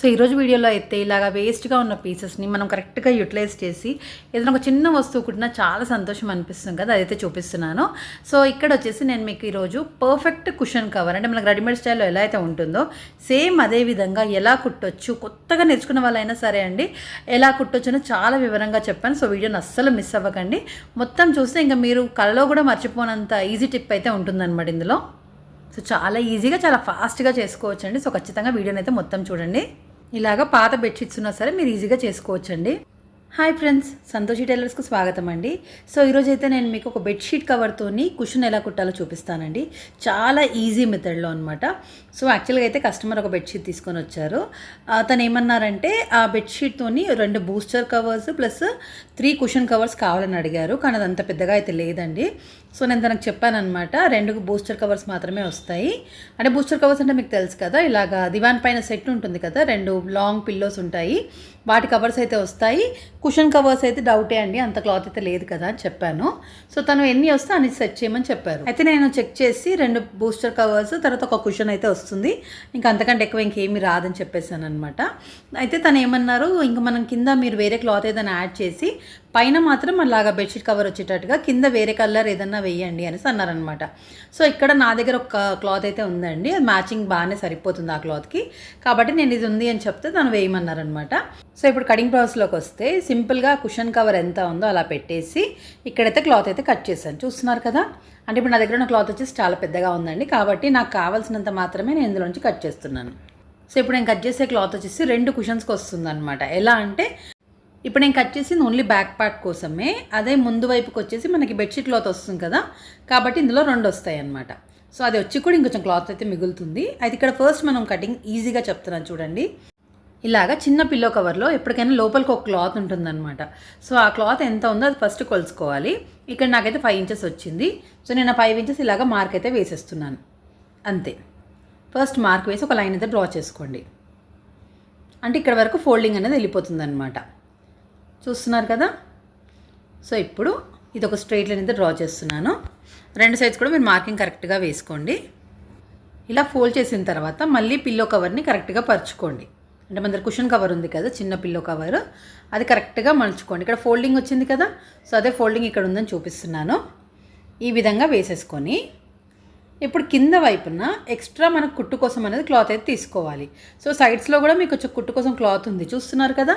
So ఈరోజు వీడియోలో అయితే ఇలాగ వేస్ట్గా ఉన్న పీసెస్ని మనం కరెక్ట్గా యూటిలైజ్ చేసి ఏదైనా ఒక చిన్న వస్తువు కుట్టినా చాలా సంతోషం అనిపిస్తుంది కదా అదైతే చూపిస్తున్నాను. సో ఇక్కడ వచ్చేసి నేను మీకు ఈరోజు పర్ఫెక్ట్ కుషన్ కవర్ అంటే మనకు రెడీమేడ్ స్టైల్లో ఎలా అయితే ఉంటుందో సేమ్ అదే విధంగా ఎలా కుట్టొచ్చు కొత్తగా నేర్చుకున్న వాళ్ళైనా సరే అండి ఎలా కుట్టొచ్చో చాలా వివరంగా చెప్పాను. సో వీడియోని అస్సలు మిస్ అవ్వకండి. మొత్తం చూస్తే ఇంకా మీరు కళలో కూడా మర్చిపోనంత ఈజీ టిప్ అయితే ఉంటుందన్నమాట ఇందులో. సో చాలా ఈజీగా చాలా ఫాస్ట్గా చేసుకోవచ్చండి. సో ఖచ్చితంగా వీడియోని అయితే మొత్తం చూడండి. ఇలాగ పాత బెడ్షీట్స్ ఉన్నా సరే మీరు ఈజీగా చేసుకోవచ్చండి. హాయ్ ఫ్రెండ్స్ సంతోషి టైలర్స్కు స్వాగతం అండి. సో ఈరోజు అయితే నేను మీకు ఒక బెడ్షీట్ కవర్తోని కుషన్ ఎలా కుట్టాలో చూపిస్తానండి. చాలా ఈజీ మెథడ్లో అనమాట సో యాక్చువల్గా అయితే కస్టమర్ ఒక బెడ్షీట్ తీసుకొని వచ్చారు. తను ఏమన్నారంటే ఆ బెడ్షీట్తోని రెండు booster covers plus three cushion covers కావాలని అడిగారు. కానీ అదంత పెద్దగా అయితే లేదండి. సో నేను తనకు చెప్పానమాట రెండు బూస్టర్ కవర్స్ మాత్రమే వస్తాయి. అంటే బూస్టర్ కవర్స్ అంటే మీకు తెలుసు కదా ఇలాగా దివాన్ పైన సెట్ ఉంటుంది కదా రెండు లాంగ్ పిల్లోస్ ఉంటాయి. వాటి కవర్స్ అయితే వస్తాయి. కుషన్ కవర్స్ అయితే డౌటే అండి అంత క్లాత్ అయితే లేదు కదా అని చెప్పాను. సో తను ఎన్ని వస్తే అన్ని సెట్ చేయమని చెప్పారు. అయితే నేను చెక్ చేసి రెండు బూస్టర్ కవర్స్ తర్వాత ఒక కుషన్ అయితే వస్తుంది. ఇంకా అంతకంటే ఎక్కువ ఇంకేమీ రాదని చెప్పేసాను అనమాట అయితే తను ఏమన్నారు ఇంకా మనం కింద మీరు వేరే క్లాత్ ఏదైనా యాడ్ చేసి పైన మాత్రం అలాగా బెడ్షీట్ కవర్ వచ్చేటట్టుగా కింద వేరే కలర్ ఏదన్నా వేయండి అనేసి అన్నారనమాట సో ఇక్కడ నా దగ్గర ఒక క్లాత్ అయితే ఉందండి. అది మ్యాచింగ్ బాగానే సరిపోతుంది ఆ క్లాత్కి. కాబట్టి నేను ఇది ఉంది అని చెప్తే తను వేయమన్నారనమాట సో ఇప్పుడు కటింగ్ ప్రాసెస్లోకి వస్తే సింపుల్గా కుషన్ కవర్ ఎంత ఉందో అలా పెట్టేసి ఇక్కడైతే క్లాత్ అయితే కట్ చేశాను. చూస్తున్నారు కదా? అంటే ఇప్పుడు నా దగ్గర ఉన్న క్లాత్ వచ్చేసి చాలా పెద్దగా ఉందండి. కాబట్టి నాకు కావాల్సినంత మాత్రమే నేను ఇందులోంచి కట్ చేస్తున్నాను. సో ఇప్పుడు నేను కట్ చేసే క్లాత్ వచ్చేసి రెండు కుషన్స్కి వస్తుంది అనమాట ఎలా అంటే ఇప్పుడు నేను కట్ చేసింది ఓన్లీ బ్యాక్ పార్ట్ కోసమే. అదే ముందు వైపుకి వచ్చేసి మనకి బెడ్షీట్ క్లాత్ వస్తుంది కదా. కాబట్టి ఇందులో రెండు వస్తాయి అన్నమాట. సో అది వచ్చి కూడా ఇంకొంచెం క్లాత్ అయితే మిగులుతుంది. అది ఇక్కడ ఫస్ట్ మనం కటింగ్ ఈజీగా చెప్తున్నాను చూడండి. ఇలాగా చిన్న పిల్లో కవర్లో ఎప్పటికైనా లోపలికి ఒక క్లాత్ ఉంటుందన్నమాట. సో ఆ క్లాత్ ఎంత ఉందో అది ఫస్ట్ కొలుసుకోవాలి ఇక్కడ నాకైతే ఫైవ్ ఇంచెస్ వచ్చింది. సో నేను ఆ ఫైవ్ ఇంచెస్ ఇలాగా మార్క్ అయితే వేసేస్తున్నాను. అంతే. ఫస్ట్ మార్క్ వేసి ఒక లైన్ అయితే డ్రా చేసుకోండి. అంటే ఇక్కడ వరకు ఫోల్డింగ్ అనేది వెళ్ళిపోతుంది అనమాట చూస్తున్నారు కదా? సో ఇప్పుడు ఇది ఒక స్ట్రైట్ లైన్ అయితే డ్రా చేస్తున్నాను. రెండు సైడ్స్ కూడా మీరు మార్కింగ్ కరెక్ట్గా వేసుకోండి. ఇలా ఫోల్డ్ చేసిన తర్వాత మళ్ళీ పిల్లో కవర్ని కరెక్ట్గా పరుచుకోండి. అంటే మన దగ్గర కుషన్ కవర్ ఉంది కదా చిన్న పిల్లో కవర్ అది కరెక్ట్గా మలుచుకోండి. ఇక్కడ ఫోల్డింగ్ వచ్చింది కదా సో అదే ఫోల్డింగ్ ఇక్కడ ఉందని చూపిస్తున్నాను. ఈ విధంగా వేసేసుకొని ఇప్పుడు కింద వైపున ఎక్స్ట్రా మనకు కుట్టు కోసం అనేది క్లాత్ అయితే తీసుకోవాలి. సో సైడ్స్లో కూడా మీకు కొంచెం కుట్టు కోసం క్లాత్ ఉంది. చూస్తున్నారు కదా?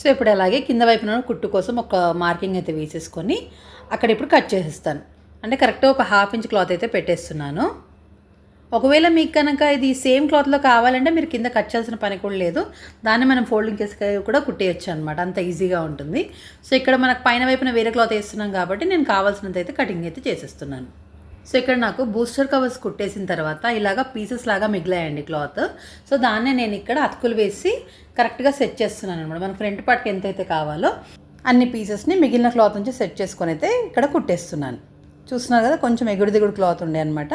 సో ఇప్పుడు అలాగే కింద వైపున కుట్టు కోసం ఒక మార్కింగ్ అయితే వేసేసుకొని అక్కడ ఇప్పుడు కట్ చేసేస్తాను. అంటే కరెక్ట్గా ఒక హాఫ్ ఇంచ్ క్లాత్ అయితే పెట్టేస్తున్నాను. ఒకవేళ మీకు కనుక ఇది సేమ్ క్లాత్లో కావాలంటే మీరు కింద కట్ చేయాల్సిన పని కూడా లేదు. దాన్ని మనం ఫోల్డింగ్ చేసి కూడా కుట్టేయచ్చు అనమాట అంత ఈజీగా ఉంటుంది. సో ఇక్కడ మనకు పైన వైపున వేరే క్లాత్ వేస్తున్నాం కాబట్టి నేను కావాల్సినంత అయితే కటింగ్ అయితే చేసేస్తున్నాను. సో ఇక్కడ నాకు బూస్టర్ కవర్స్ కుట్టేసిన తర్వాత ఇలాగ పీసెస్ లాగా మిగిలాయండి క్లాత్ సో దాన్నే నేను ఇక్కడ అతుకులు వేసి కరెక్ట్గా సెట్ చేస్తున్నాను అనమాట మన ఫ్రంట్ పార్ట్కి ఎంతైతే కావాలో అన్ని పీసెస్ని మిగిలిన క్లాత్ నుంచి సెట్ చేసుకొని అయితే ఇక్కడ కుట్టేస్తున్నాను. చూస్తున్నారు కదా కొంచెం ఎగుడు దిగుడు క్లాత్ ఉండే అనమాట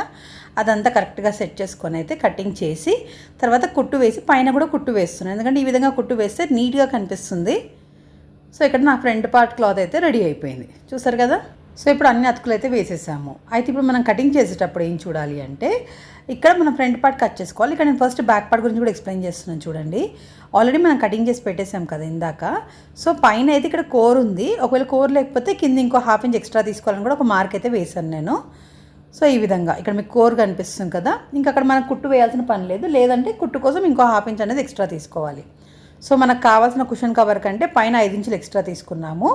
అదంతా కరెక్ట్గా సెట్ చేసుకొని అయితే కటింగ్ చేసి తర్వాత కుట్టు వేసి పైన కూడా కుట్టు వేస్తున్నాను. ఎందుకంటే ఈ విధంగా కుట్టు వేస్తే నీట్గా కనిపిస్తుంది. సో ఇక్కడ నా ఫ్రంట్ పార్ట్ క్లాత్ అయితే రెడీ అయిపోయింది. చూసారు కదా? సో ఇప్పుడు అన్ని అతుకులు అయితే వేసేసాము. అయితే ఇప్పుడు మనం కటింగ్ చేసేటప్పుడు ఏం చూడాలి అంటే ఇక్కడ మనం ఫ్రంట్ పార్ట్ కట్ చేసుకోవాలి. ఇక్కడ నేను ఫస్ట్ బ్యాక్ పార్ట్ గురించి కూడా ఎక్స్ప్లెయిన్ చేస్తున్నాను చూడండి. ఆల్రెడీ మనం కటింగ్ చేసి పెట్టేసాం కదా ఇందాక. సో పైన అయితే ఇక్కడ కోర్ ఉంది. ఒకవేళ కోర్ లేకపోతే కింద ఇంకో హాఫ్ ఇంచ్ ఎక్స్ట్రా తీసుకోవాలని కూడా ఒక మార్క్ అయితే వేసాను నేను. సో ఈ విధంగా ఇక్కడ మీకు కోర్ కనిపిస్తుంది కదా. ఇంకా అక్కడ మనకు కుట్టు వేయాల్సిన పని లేదు. లేదంటే కుట్టు కోసం ఇంకో హాఫ్ ఇంచ్ అనేది ఎక్స్ట్రా తీసుకోవాలి. సో మనకు కావాల్సిన కుషన్ కవర్ కంటే పైన ఐదు ఇంచులు ఎక్స్ట్రా తీసుకున్నాము.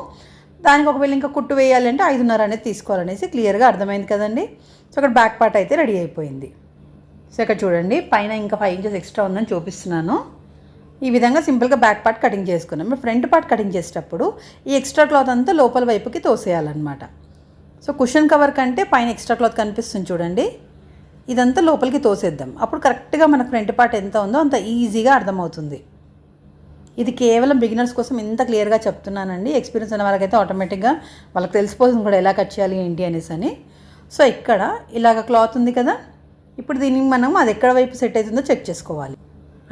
దానికి ఒకవేళ ఇంకా కుట్టు వేయాలంటే ఐదున్నర అనేది తీసుకోవాలనేసి క్లియర్గా అర్థమైంది కదండి. సో అక్కడ బ్యాక్ పార్ట్ అయితే రెడీ అయిపోయింది. సో ఇక్కడ చూడండి పైన ఇంకా ఫైవ్ ఇంచెస్ ఎక్స్ట్రా ఉందని చూపిస్తున్నాను. ఈ విధంగా సింపుల్గా బ్యాక్ పార్ట్ కటింగ్ చేసుకున్నాం. ఫ్రంట్ పార్ట్ కటింగ్ చేసేటప్పుడు ఈ ఎక్స్ట్రా క్లాత్ అంతా లోపల వైపుకి తోసేయాలన్నమాట. సో కుషన్ కవర్ కంటే పైన ఎక్స్ట్రా క్లాత్ కనిపిస్తుంది చూడండి. ఇదంతా లోపలికి తోసేద్దాం. అప్పుడు కరెక్ట్గా మన ఫ్రంట్ పార్ట్ ఎంత ఉందో అంత ఈజీగా అర్థమవుతుంది. ఇది కేవలం బిగినర్స్ కోసం ఇంత క్లియర్గా చెప్తున్నానండి. ఎక్స్పీరియన్స్ ఉన్న వాళ్ళకైతే ఆటోమేటిక్గా వాళ్ళకి తెలిసిపోతుంది కూడా ఎలా కట్ చేయాలి ఏంటి అనేసి అని. సో ఇక్కడ ఇలాగ క్లాత్ ఉంది కదా ఇప్పుడు దీనికి మనం అది ఎక్కడ వైపు సెట్ అవుతుందో చెక్ చేసుకోవాలి.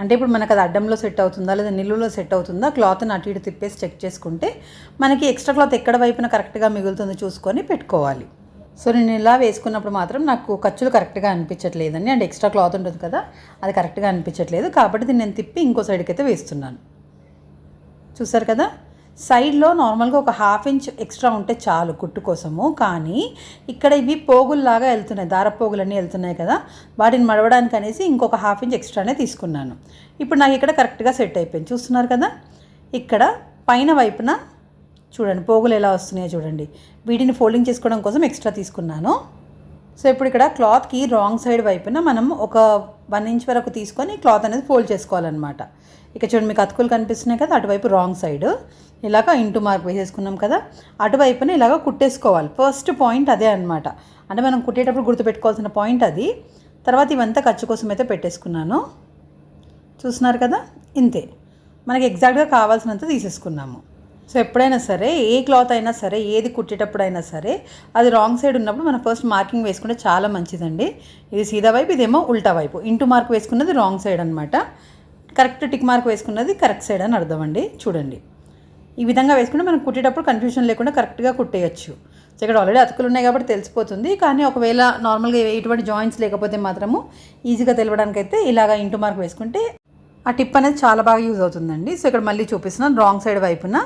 అంటే ఇప్పుడు మనకు అది అడ్డంలో సెట్ అవుతుందా లేదా నిలువులో సెట్ అవుతుందా క్లాత్ని అటు ఇటు తిప్పేసి చెక్ చేసుకుంటే మనకి ఎక్స్ట్రా క్లాత్ ఎక్కడ వైపున కరెక్ట్గా మిగులుతుందో చూసుకొని పెట్టుకోవాలి. సో నేను ఇలా వేసుకున్నప్పుడు మాత్రం నాకు ఖర్చులు కరెక్ట్గా అనిపించట్లేదండి. అండ్ ఎక్స్ట్రా క్లాత్ ఉంటుంది కదా అది కరెక్ట్గా అనిపించట్లేదు. కాబట్టి దీన్ని నేను తిప్పి ఇంకో సైడ్కి అయితే వేస్తున్నాను. చూసారు కదా? సైడ్లో నార్మల్గా ఒక హాఫ్ ఇంచ్ ఎక్స్ట్రా ఉంటే చాలు కుట్టు కోసము. కానీ ఇక్కడ ఇవి పోగుల్లాగా వెళ్తున్నాయి. దార పోగులన్నీ వెళ్తున్నాయి కదా? వాటిని మడవడానికి అనేసి ఇంకొక హాఫ్ ఇంచ్ ఎక్స్ట్రానే తీసుకున్నాను. ఇప్పుడు నాకు ఇక్కడ కరెక్ట్గా సెట్ అయిపోయింది. చూస్తున్నారు కదా? ఇక్కడ పైన వైపున చూడండి పోగులు ఎలా వస్తున్నాయో చూడండి. వీటిని ఫోల్డింగ్ చేసుకోవడం కోసం ఎక్స్ట్రా తీసుకున్నాను. సో ఇప్పుడు ఇక్కడ క్లాత్కి రాంగ్ సైడ్ వైపున మనం ఒక వన్ ఇంచ్ వరకు తీసుకొని క్లాత్ అనేది ఫోల్డ్ చేసుకోవాలన్నమాట. ఇక చూడండి మీకు అతుకులు కనిపిస్తున్నాయి కదా అటువైపు రాంగ్ సైడ్ ఇలాగ ఇంటూ మార్క్ వేసేసుకున్నాం కదా అటువైపున ఇలాగ కుట్టేసుకోవాలి. ఫస్ట్ పాయింట్ అదే అనమాట అంటే మనం కుట్టేటప్పుడు గుర్తుపెట్టుకోవాల్సిన పాయింట్ అది. తర్వాత ఇవంతా ఖర్చు కోసం అయితే పెట్టేసుకున్నాను. చూస్తున్నారు కదా? ఇంతే. మనకి ఎగ్జాక్ట్గా కావాల్సినంత తీసేసుకున్నాము. సో ఎప్పుడైనా సరే ఏ క్లాత్ అయినా సరే ఏది కుట్టేటప్పుడు అయినా సరే అది రాంగ్ సైడ్ ఉన్నప్పుడు మనం ఫస్ట్ మార్కింగ్ వేసుకుంటే చాలా మంచిదండి. ఇది సీదా వైపు ఇదేమో ఉల్టా వైపు. ఇంటూ మార్క్ వేసుకున్నది రాంగ్ సైడ్ అనమాట కరెక్ట్ టిక్ మార్క్ వేసుకున్నది కరెక్ట్ సైడ్ అని అర్థం అండి. చూడండి. ఈ విధంగా వేసుకుంటే మనం కుట్టేటప్పుడు కన్ఫ్యూజన్ లేకుండా కరెక్ట్గా కుట్టేయచ్చు. సో ఇక్కడ ఆల్రెడీ అతుకులు ఉన్నాయి కాబట్టి తెలిసిపోతుంది. కానీ ఒకవేళ నార్మల్గా ఎటువంటి జాయింట్స్ లేకపోతే మాత్రము ఈజీగా తెలవడానికైతే ఇలాగ ఇంటూ మార్క్ వేసుకుంటే ఆ టిప్ అనేది చాలా బాగా యూజ్ అవుతుందండి. సో ఇక్కడ మళ్ళీ చూపిస్తున్నాను రాంగ్ సైడ్ వైపున.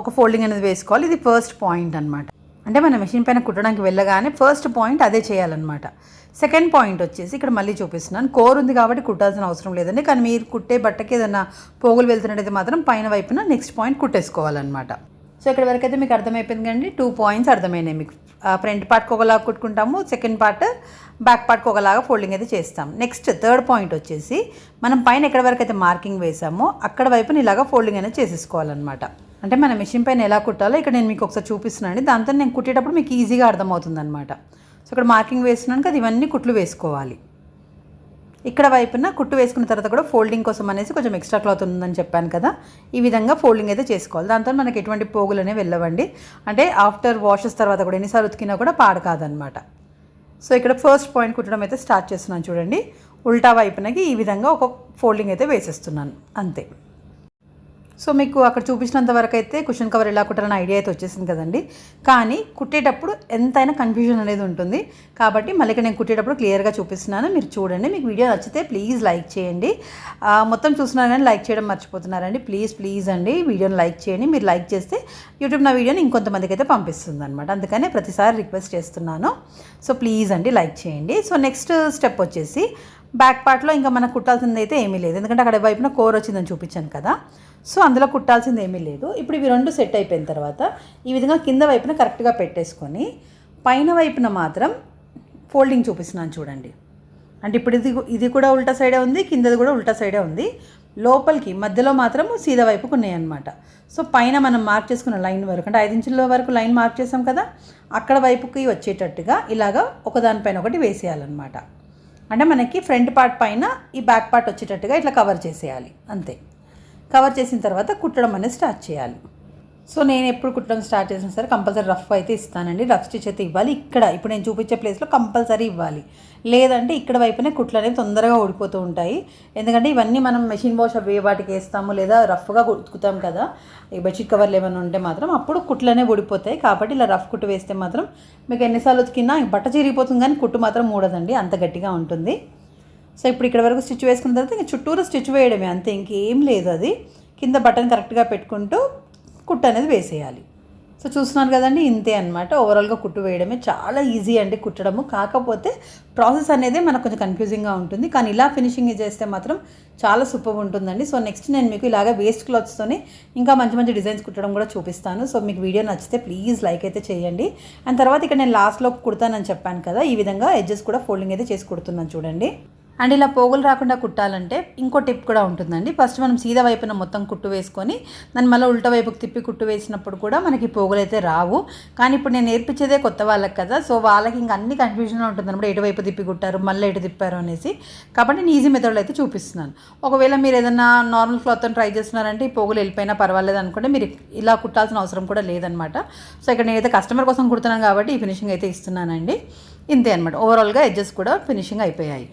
ఒక ఫోల్డింగ్ అనేది వేసుకోవాలి. ఇది ఫస్ట్ పాయింట్ అనమాట అంటే మనం మెషిన్ పైన కుట్టడానికి వెళ్ళగానే ఫస్ట్ పాయింట్ అదే చేయాలన్నమాట. సెకండ్ పాయింట్ వచ్చేసి ఇక్కడ మళ్ళీ చూపిస్తున్నాను. కోర్ ఉంది కాబట్టి కుట్టాల్సిన అవసరం లేదండి. కానీ మీరు కుట్టే బట్టకి ఏదైనా పోగులు వెళ్తున్నట్టయితే మాత్రం పైన వైపున నెక్స్ట్ పాయింట్ కుట్టేసుకోవాలన్నమాట. సో ఇక్కడ వరకు అయితే మీకు అర్థమైపోయింది కండి టూ పాయింట్స్ అర్థమైనాయి మీకు. ఫ్రంట్ పార్ట్కి ఒకలాగా కుట్టుకుంటాము. సెకండ్ పార్ట్ బ్యాక్ పార్ట్కి ఒకలాగా ఫోల్డింగ్ అయితే చేస్తాం నెక్స్ట్ థర్డ్ పాయింట్ వచ్చేసి మనం పైన ఎక్కడ వరకు అయితే మార్కింగ్ వేసామో అక్కడ వైపున ఇలాగా ఫోల్డింగ్ అనేది చేసేసుకోవాలన్నమాట. అంటే మన మిషన్ పైన ఎలా కుట్టాలో ఇక్కడ నేను మీకు ఒకసారి చూపిస్తున్నాను దాంతో నేను కుట్టేటప్పుడు మీకు ఈజీగా అర్థమవుతుంది అనమాట సో ఇక్కడ మార్కింగ్ వేస్తున్నాను కదా ఇవన్నీ కుట్లు వేసుకోవాలి. ఇక్కడ వైపున కుట్టు వేసుకున్న తర్వాత కూడా ఫోల్డింగ్ కోసం అనేసి కొంచెం ఎక్స్ట్రా క్లాత్ ఉందని చెప్పాను కదా ఈ విధంగా ఫోల్డింగ్ అయితే చేసుకోవాలి. దాంతో మనకి ఎటువంటి పోగులు అనేవి వెళ్ళవండి. అంటే ఆఫ్టర్ వాషెస్ తర్వాత కూడా ఎన్నిసార్లు ఉతికినా కూడా పాడు కాదనమాట సో ఇక్కడ ఫస్ట్ పాయింట్ కుట్టడం అయితే స్టార్ట్ చేస్తున్నాను చూడండి. ఉల్టా వైపునకి ఈ విధంగా ఒక ఫోల్డింగ్ అయితే వేసేస్తున్నాను. అంతే. సో మీకు అక్కడ చూపించినంత వరకు అయితే క్వశ్చన్ కవర్ ఎలా కుట్టాలని ఐడియా అయితే వచ్చేసింది కదండి. కానీ కుట్టేటప్పుడు ఎంతైనా కన్ఫ్యూజన్ అనేది ఉంటుంది. కాబట్టి మళ్ళీ నేను కుట్టేటప్పుడు క్లియర్గా చూపిస్తున్నాను. మీరు చూడండి. మీకు వీడియో నచ్చితే ప్లీజ్ లైక్ చేయండి. మొత్తం చూస్తున్నారు కానీ లైక్ చేయడం మర్చిపోతున్నారండి. ప్లీజ్ ప్లీజ్ అండి. వీడియోని లైక్ చేయండి. మీరు లైక్ చేస్తే యూట్యూబ్ నా వీడియోని ఇంకొంతమందికి అయితే పంపిస్తుంది అనమాట అందుకనే ప్రతిసారి రిక్వెస్ట్ చేస్తున్నాను. సో ప్లీజ్ అండి లైక్ చేయండి. సో నెక్స్ట్ స్టెప్ వచ్చేసి బ్యాక్ పార్ట్లో ఇంకా మనకు కుట్టాల్సింది అయితే ఏమీ లేదు. ఎందుకంటే అక్కడ వైపున కోర్ వచ్చిందని చూపించాను కదా. సో అందులో కుట్టాల్సింది ఏమీ లేదు. ఇప్పుడు ఇవి రెండు సెట్ అయిపోయిన తర్వాత ఈ విధంగా కింద వైపున కరెక్ట్గా పెట్టేసుకొని పైన వైపున మాత్రం ఫోల్డింగ్ చూపిస్తున్నాను చూడండి. అంటే ఇప్పుడు ఇది ఇది కూడా ఉల్టా సైడే ఉంది కిందది కూడా ఉల్టా సైడే ఉంది. లోపలికి మధ్యలో మాత్రం సీదా వైపుకు ఉన్నాయన్నమాట. సో పైన మనం మార్క్ చేసుకున్న లైన్ వరకు అంటే ఐదు ఇంచుల వరకు లైన్ మార్క్ చేసాం కదా అక్కడ వైపుకి వచ్చేటట్టుగా ఇలాగా ఒకదానిపైన ఒకటి వేసేయాలన్నమాట. అంటే మనకి ఫ్రంట్ పార్ట్ పైన ఈ బ్యాక్ పార్ట్ వచ్చేటట్టుగా ఇట్లా కవర్ చేసేయాలి అంతే. కవర్ చేసిన తర్వాత కుట్టడం అనేది స్టార్ట్ చేయాలి. సో నేను ఎప్పుడు కుట్టడం స్టార్ట్ చేసినా సరే కంపల్సరీ రఫ్ అయితే ఇస్తానండి. రఫ్ స్టిచ్ అయితే ఇవ్వాలి. ఇక్కడ ఇప్పుడు నేను చూపించే ప్లేస్లో కంపల్సరీ ఇవ్వాలి. లేదంటే ఇక్కడ వైపునే కుట్లు అనేవి తొందరగా ఊడిపోతూ ఉంటాయి. ఎందుకంటే ఇవన్నీ మనం మెషిన్ వాష్ అవి వాటికి వేస్తాము లేదా రఫ్గా ఉతుకుతాం కదా. ఈ బెడ్షీట్ కవర్లు ఏమైనా ఉంటే మాత్రం అప్పుడు కుట్లు అనేవి ఊడిపోతాయి. కాబట్టి ఇలా రఫ్ కుట్టు వేస్తే మాత్రం మీకు ఎన్నిసార్లు ఉతికినా బట్ట చిరిగిపోతుంది కానీ కుట్టు మాత్రం మూడదండి అంత గట్టిగా ఉంటుంది. సో ఇప్పుడు ఇక్కడ వరకు స్టిచ్ వేసుకున్న తర్వాత ఇంక చుట్టూరు స్టిచ్ వేయడమే. అంతే ఇంకేం లేదు అది. కింద బటన్ కరెక్ట్గా పెట్టుకుంటూ కుట్టు అనేది వేసేయాలి. సో చూస్తున్నారు కదండి ఇంతే అనమాట ఓవరాల్గా కుట్టు వేయడమే చాలా ఈజీ అండి కుట్టడము. కాకపోతే ప్రాసెస్ అనేది మనకు కొంచెం కన్ఫ్యూజింగ్గా ఉంటుంది. కానీ ఇలా ఫినిషింగ్ చేస్తే మాత్రం చాలా సూపర్ ఉంటుందండి. సో నెక్స్ట్ నేను మీకు ఇలాగ వేస్ట్ క్లాత్స్తోనే ఇంకా మంచి మంచి డిజైన్స్ కుట్టడం కూడా చూపిస్తాను. సో మీకు వీడియో నచ్చితే ప్లీజ్ లైక్ అయితే చేయండి. అండ్ తర్వాత ఇక్కడ నేను లాస్ట్లో కుడతానని చెప్పాను కదా ఈ విధంగా ఎడ్జెస్ కూడా ఫోల్డింగ్ అయితే చేసి కుడుతున్నాను చూడండి. అండ్ ఇలా పోగులు రాకుండా కుట్టాలంటే ఇంకో టిప్ కూడా ఉంటుందండి. ఫస్ట్ మనం సీదా వైపున మొత్తం కుట్టు వేసుకొని దాన్ని మళ్ళీ ఉల్టా వైపుకి తిప్పి కుట్టు వేసినప్పుడు కూడా మనకి పోగులు అయితే రావు. కానీ ఇప్పుడు నేను నేర్పించేదే కొత్త వాళ్ళకి కదా సో వాళ్ళకి ఇంకా అన్ని కన్ఫ్యూజన్లో ఉంటుంది అనమాట ఎటువైపు తిప్పి కుట్టారు మళ్ళీ ఎటు తిప్పారు అనేసి. కాబట్టి నేను ఈజీ మెథడ్లో అయితే చూపిస్తున్నాను. ఒకవేళ మీరు ఏదైనా నార్మల్ క్లాత్తో ట్రై చేస్తున్నారంటే ఈ పోగులు వెళ్ళిపోయినా పర్వాలేదు అనుకుంటే మీరు ఇలా కుట్టాల్సిన అవసరం కూడా లేదనమాట సో ఇక్కడ నేనైతే కస్టమర్ కోసం కుడుతున్నాను కాబట్టి ఈ ఫినిషింగ్ అయితే ఇస్తున్నానండి. ఇంతే అనమాట ఓవరాల్గా ఎడ్జెస్ కూడా ఫినిషింగ్ అయిపోయాయి.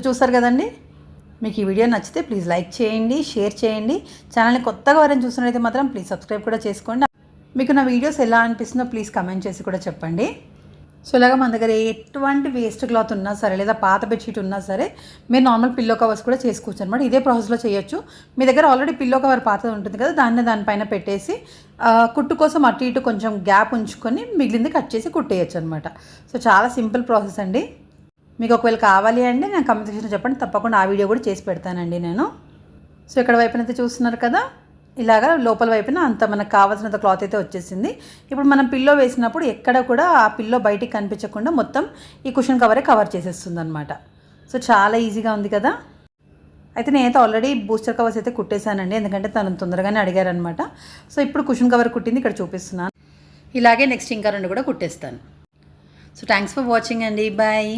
సో చూసారు కదండి? మీకు ఈ వీడియో నచ్చితే ప్లీజ్ లైక్ చేయండి షేర్ చేయండి. ఛానల్ని కొత్తగా ఎవరైనా చూసినట్లయితే మాత్రం ప్లీజ్ సబ్స్క్రైబ్ కూడా చేసుకోండి. మీకు నా వీడియోస్ ఎలా అనిపిస్తుందో ప్లీజ్ కమెంట్ చేసి కూడా చెప్పండి. సో ఇలాగ మన దగ్గర ఎటువంటి వేస్ట్ క్లాత్ ఉన్నా సరే లేదా పాత బెడ్షీట్ ఉన్నా సరే మీరు నార్మల్ పిల్లో కవర్స్ కూడా చేసుకోవచ్చు అనమాట ఇదే ప్రాసెస్లో చేయొచ్చు. మీ దగ్గర ఆల్రెడీ పిల్లో కవర్ పాతది ఉంటుంది కదా దాన్ని దానిపైన పెట్టేసి కుట్టు కోసం అటు ఇటు కొంచెం గ్యాప్ ఉంచుకొని మిగిలింది కట్ చేసి కుట్టేయచ్చు అనమాట సో చాలా సింపుల్ ప్రాసెస్ అండి. మీకు ఒకవేళ కావాలి అంటే నేను కమెంట్ సెక్షన్లో చెప్పండి. తప్పకుండా ఆ వీడియో కూడా చేసి పెడతానండి నేను. సో ఇక్కడ వైపున అయితే చూస్తున్నారు కదా? ఇలాగా లోపల వైపున అంత మనకు కావాల్సినంత క్లాత్ అయితే వచ్చేసింది. ఇప్పుడు మనం పిల్లో వేసినప్పుడు ఎక్కడ కూడా ఆ పిల్లో బయటికి కనిపించకుండా మొత్తం ఈ కుషన్ కవరే కవర్ చేసేస్తుంది అనమాట సో చాలా ఈజీగా ఉంది కదా? అయితే నేనైతే ఆల్రెడీ బూస్టర్ కవర్స్ అయితే కుట్టేశానండి. ఎందుకంటే తను తొందరగానే అడిగారనమాట సో ఇప్పుడు కుషన్ కవర్ కుట్టింది ఇక్కడ చూపిస్తున్నాను. ఇలాగే నెక్స్ట్ ఇంకా రెండు కూడా కుట్టేస్తాను. సో థ్యాంక్స్ ఫర్ వాచింగ్ అండి. బాయ్